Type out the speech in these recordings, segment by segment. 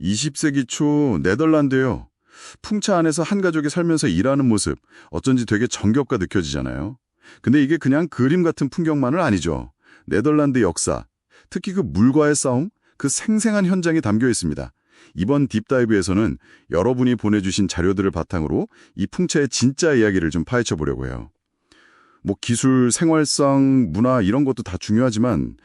20세기 초 네덜란드요. 풍차 안에서 한 가족이 살면서 일하는 모습 어쩐지 되게 정겹게 느껴지잖아요. 근데 이게 그냥 그림 같은 풍경만은 아니죠. 네덜란드 역사, 특히 그 물과의 싸움, 그 생생한 현장이 담겨 있습니다. 이번 딥다이브에서는 여러분이 보내주신 자료들을 바탕으로 이 풍차의 진짜 이야기를 좀 파헤쳐 보려고 해요. 뭐 기술, 생활상, 문화 이런 것도 다 중요하지만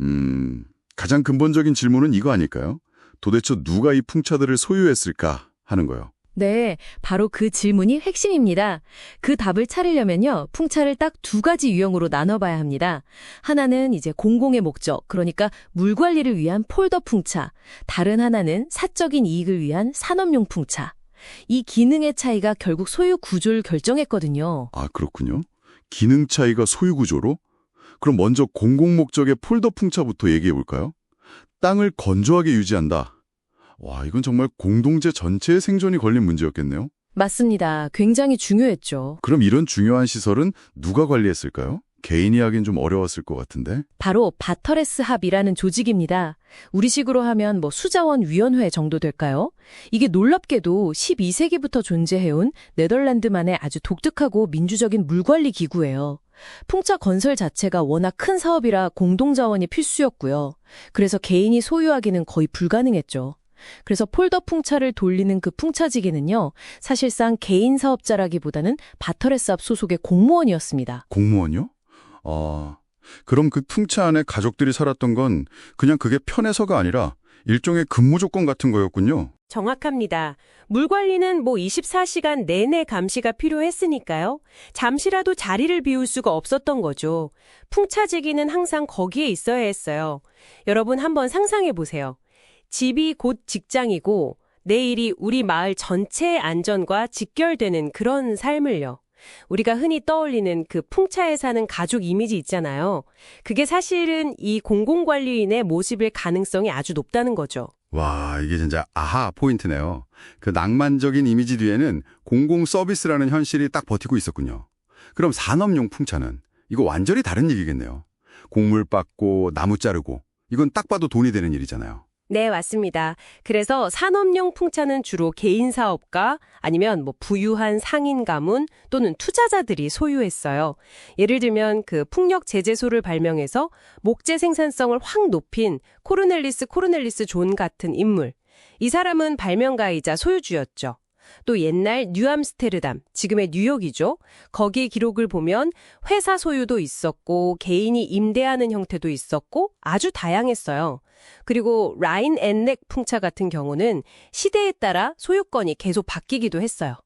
음, 가장 근본적인 질문은 이거 아닐까요? 도대체 누가 이 풍차들을 소유했을까 하는 거요. 네, 바로 그 질문이 핵심입니다. 그 답을 찾으려면요, 풍차를 딱 두 가지 유형으로 나눠봐야 합니다. 하나는 이제 공공의 목적, 그러니까 물 관리를 위한 폴더 풍차. 다른 하나는 사적인 이익을 위한 산업용 풍차. 이 기능의 차이가 결국 소유 구조를 결정했거든요. 아, 그렇군요. 기능 차이가 소유 구조로? 그럼 먼저 공공 목적의 폴더 풍차부터 얘기해 볼까요? 땅을 건조하게 유지한다. 와, 이건 정말 공동체 전체의 생존이 걸린 문제였겠네요. 맞습니다. 굉장히 중요했죠. 그럼 이런 중요한 시설은 누가 관리했을까요? 개인이 하긴 좀 어려웠을 것 같은데. 바로 바터레스 합이라는 조직입니다. 우리식으로 하면 뭐 수자원 위원회 정도 될까요? 이게 놀랍게도 12세기부터 존재해온 네덜란드만의 아주 독특하고 민주적인 물관리 기구예요. 풍차 건설 자체가 워낙 큰 사업이라 공동자원이 필수였고요. 그래서 개인이 소유하기는 거의 불가능했죠. 그래서 폴더 풍차를 돌리는 그 풍차지기는요, 사실상 개인 사업자라기보다는 바터레스합 소속의 공무원이었습니다. 공무원이요? 아, 그럼 그 풍차 안에 가족들이 살았던 건 그냥 그게 편해서가 아니라 일종의 근무 조건 같은 거였군요. 정확합니다. 물 관리는 뭐 24시간 내내 감시가 필요했으니까요. 잠시라도 자리를 비울 수가 없었던 거죠. 풍차지기는 항상 거기에 있어야 했어요. 여러분 한번 상상해 보세요. 집이 곧 직장이고 내일이 우리 마을 전체의 안전과 직결되는 그런 삶을요. 우리가 흔히 떠올리는 그 풍차에 사는 가족 이미지 있잖아요. 그게 사실은 이 공공관리인의 모습일 가능성이 아주 높다는 거죠. 와, 이게 진짜 아하 포인트네요. 그 낭만적인 이미지 뒤에는 공공 서비스라는 현실이 딱 버티고 있었군요. 그럼 산업용 풍차는 이거 완전히 다른 얘기겠네요. 곡물 빻고 나무 자르고 이건 딱 봐도 돈이 되는 일이잖아요. 네, 맞습니다. 그래서 산업용 풍차는 주로 개인 사업가 아니면 뭐 부유한 상인 가문 또는 투자자들이 소유했어요. 예를 들면 그 풍력 제재소를 발명해서 목재 생산성을 확 높인 코르넬리스 코르넬리스 존 같은 인물. 이 사람은 발명가이자 소유주였죠. 또 옛날 뉴암스테르담, 지금의 뉴욕이죠. 거기 기록을 보면 회사 소유도 있었고 개인이 임대하는 형태도 있었고 아주 다양했어요. 그리고 라인 앤넥 풍차 같은 경우는 시대에 따라 소유권이 계속 바뀌기도 했어요.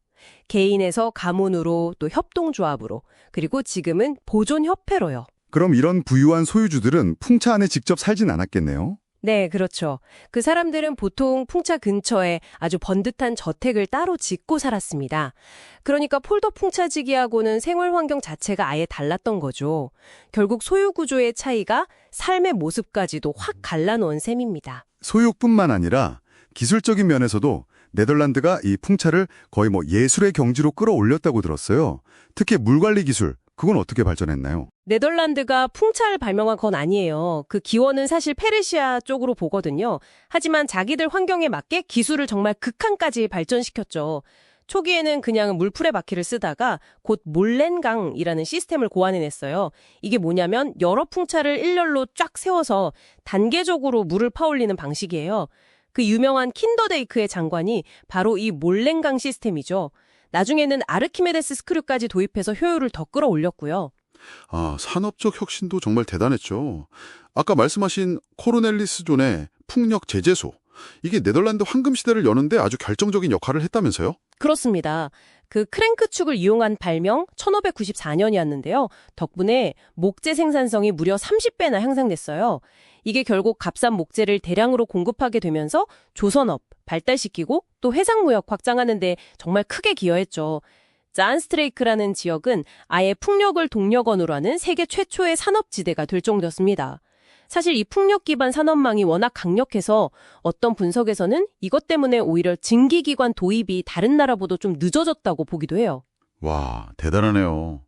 개인에서 가문으로 또 협동조합으로 그리고 지금은 보존협회로요. 그럼 이런 부유한 소유주들은 풍차 안에 직접 살진 않았겠네요. 네, 그렇죠. 그 사람들은 보통 풍차 근처에 아주 번듯한 저택을 따로 짓고 살았습니다. 그러니까 폴더 풍차지기하고는 생활 환경 자체가 아예 달랐던 거죠. 결국 소유 구조의 차이가 삶의 모습까지도 확 갈라놓은 셈입니다. 소유뿐만 아니라 기술적인 면에서도 네덜란드가 이 풍차를 거의 뭐 예술의 경지로 끌어올렸다고 들었어요. 특히 물관리 기술, 그건 어떻게 발전했나요? 네덜란드가 풍차를 발명한 건 아니에요. 그 기원은 사실 페르시아 쪽으로 보거든요. 하지만 자기들 환경에 맞게 기술을 정말 극한까지 발전시켰죠. 초기에는 그냥 물풀의 바퀴를 쓰다가 곧 몰렌강이라는 시스템을 고안해냈어요. 이게 뭐냐면 여러 풍차를 일렬로 쫙 세워서 단계적으로 물을 파올리는 방식이에요. 그 유명한 킨더데이크의 장관이 바로 이 몰렌강 시스템이죠. 나중에는 아르키메데스 스크류까지 도입해서 효율을 더 끌어올렸고요. 아, 산업적 혁신도 정말 대단했죠. 아까 말씀하신 코르넬리스 존의 풍력 제재소. 이게 네덜란드 황금 시대를 여는데 아주 결정적인 역할을 했다면서요? 그렇습니다. 그 크랭크축을 이용한 발명 1594년이었는데요. 덕분에 목재 생산성이 무려 30배나 향상됐어요. 이게 결국 값싼 목재를 대량으로 공급하게 되면서 조선업 발달시키고 또 해상무역 확장하는 데 정말 크게 기여했죠. 짠스트레이크라는 지역은 아예 풍력을 동력원으로 하는 세계 최초의 산업지대가 될 정도였습니다. 사실 이 풍력 기반 산업망이 워낙 강력해서 어떤 분석에서는 이것 때문에 오히려 증기기관 도입이 다른 나라보다 좀 늦어졌다고 보기도 해요. 와, 대단하네요.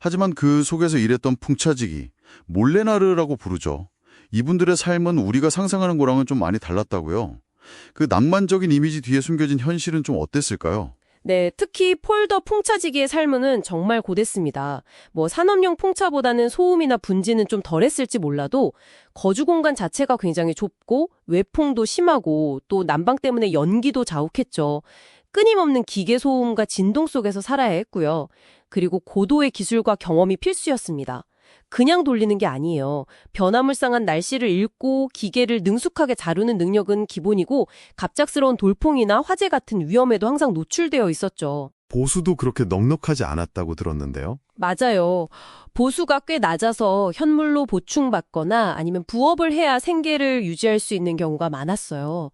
하지만 그 속에서 일했던 풍차지기, 몰레나르라고 부르죠. 이분들의 삶은 우리가 상상하는 거랑은 좀 많이 달랐다고요. 그 낭만적인 이미지 뒤에 숨겨진 현실은 좀 어땠을까요? 네, 특히 폴더 풍차지기의 삶은 정말 고됐습니다. 뭐 산업용 풍차보다는 소음이나 분지는 좀 덜했을지 몰라도 거주 공간 자체가 굉장히 좁고 외풍도 심하고 또 난방 때문에 연기도 자욱했죠. 끊임없는 기계 소음과 진동 속에서 살아야 했고요. 그리고 고도의 기술과 경험이 필수였습니다. 그냥 돌리는 게 아니에요. 변화물상한 날씨를 읽고 기계를 능숙하게 다루는 능력은 기본이고 갑작스러운 돌풍이나 화재 같은 위험에도 항상 노출되어 있었죠. 보수도 그렇게 넉넉하지 않았다고 들었는데요. 맞아요. 보수가 꽤 낮아서 현물로 보충받거나 아니면 부업을 해야 생계를 유지할 수 있는 경우가 많았어요.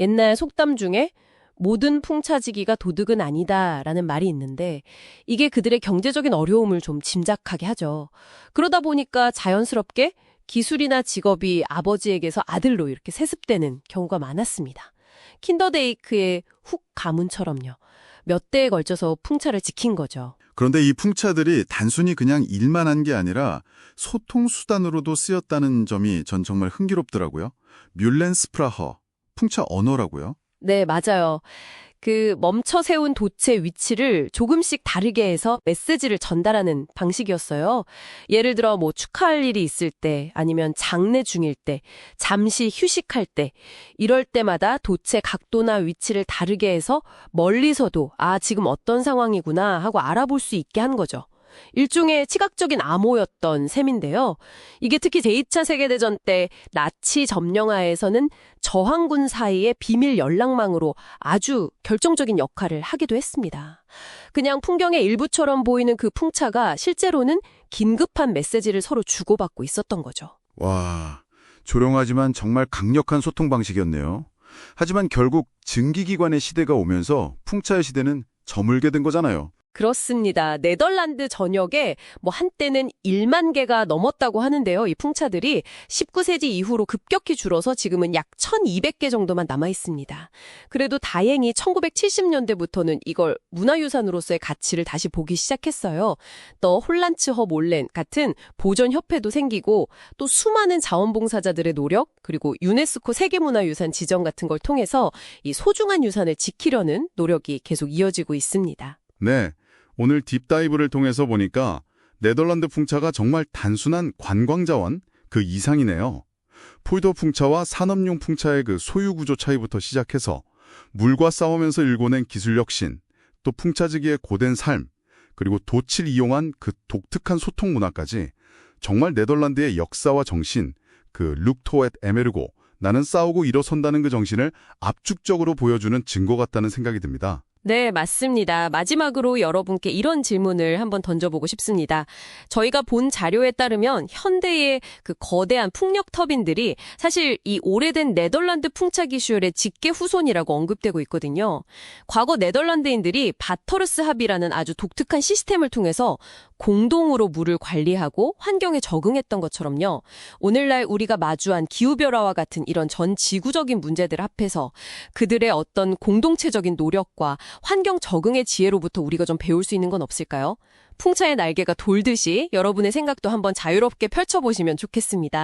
옛날 속담 중에 모든 풍차지기가 도둑은 아니다라는 말이 있는데 이게 그들의 경제적인 어려움을 좀 짐작하게 하죠. 그러다 보니까 자연스럽게 기술이나 직업이 아버지에게서 아들로 이렇게 세습되는 경우가 많았습니다. 킨더데이크의 훅 가문처럼요. 몇 대에 걸쳐서 풍차를 지킨 거죠. 그런데 이 풍차들이 단순히 그냥 일만 한 게 아니라 소통 수단으로도 쓰였다는 점이 전 정말 흥기롭더라고요. 뮬렌 스프라허, 풍차 언어라고요. 네, 맞아요. 그 멈춰 세운 돛의 위치를 조금씩 다르게 해서 메시지를 전달하는 방식이었어요. 예를 들어 뭐 축하할 일이 있을 때 아니면 장례 중일 때, 잠시 휴식할 때 이럴 때마다 돛의 각도나 위치를 다르게 해서 멀리서도 아, 지금 어떤 상황이구나 하고 알아볼 수 있게 한 거죠. 일종의 시각적인 암호였던 셈인데요. 이게 특히 제2차 세계대전 때 나치 점령하에서는 저항군 사이의 비밀 연락망으로 아주 결정적인 역할을 하기도 했습니다. 그냥 풍경의 일부처럼 보이는 그 풍차가 실제로는 긴급한 메시지를 서로 주고받고 있었던 거죠. 와, 조용하지만 정말 강력한 소통 방식이었네요. 하지만 결국 증기기관의 시대가 오면서 풍차의 시대는 저물게 된 거잖아요. 그렇습니다. 네덜란드 전역에 뭐 한때는 1만 개가 넘었다고 하는데요. 이 풍차들이 19세기 이후로 급격히 줄어서 지금은 약 1200개 정도만 남아 있습니다. 그래도 다행히 1970년대부터는 이걸 문화유산으로서의 가치를 다시 보기 시작했어요. 또 홀란츠허 몰렌 같은 보존 협회도 생기고 또 수많은 자원봉사자들의 노력 그리고 유네스코 세계문화유산 지정 같은 걸 통해서 이 소중한 유산을 지키려는 노력이 계속 이어지고 있습니다. 네, 오늘 딥다이브를 통해서 보니까 네덜란드 풍차가 정말 단순한 관광 자원 그 이상이네요. 폴더 풍차와 산업용 풍차의 그 소유 구조 차이부터 시작해서 물과 싸우면서 일궈낸 기술 혁신, 또 풍차지기의 고된 삶, 그리고 돛을 이용한 그 독특한 소통 문화까지 정말 네덜란드의 역사와 정신, 그 룩토앳 에메르고 나는 싸우고 일어선다는 그 정신을 압축적으로 보여주는 증거 같다는 생각이 듭니다. 네, 맞습니다. 마지막으로 여러분께 이런 질문을 한번 던져보고 싶습니다. 저희가 본 자료에 따르면 현대의 그 거대한 풍력 터빈들이 사실 이 오래된 네덜란드 풍차 기술의 직계 후손이라고 언급되고 있거든요. 과거 네덜란드인들이 바터르스 합이라는 아주 독특한 시스템을 통해서 공동으로 물을 관리하고 환경에 적응했던 것처럼요. 오늘날 우리가 마주한 기후변화와 같은 이런 전 지구적인 문제들 앞에서 그들의 어떤 공동체적인 노력과 환경 적응의 지혜로부터 우리가 좀 배울 수 있는 건 없을까요? 풍차의 날개가 돌듯이 여러분의 생각도 한번 자유롭게 펼쳐보시면 좋겠습니다.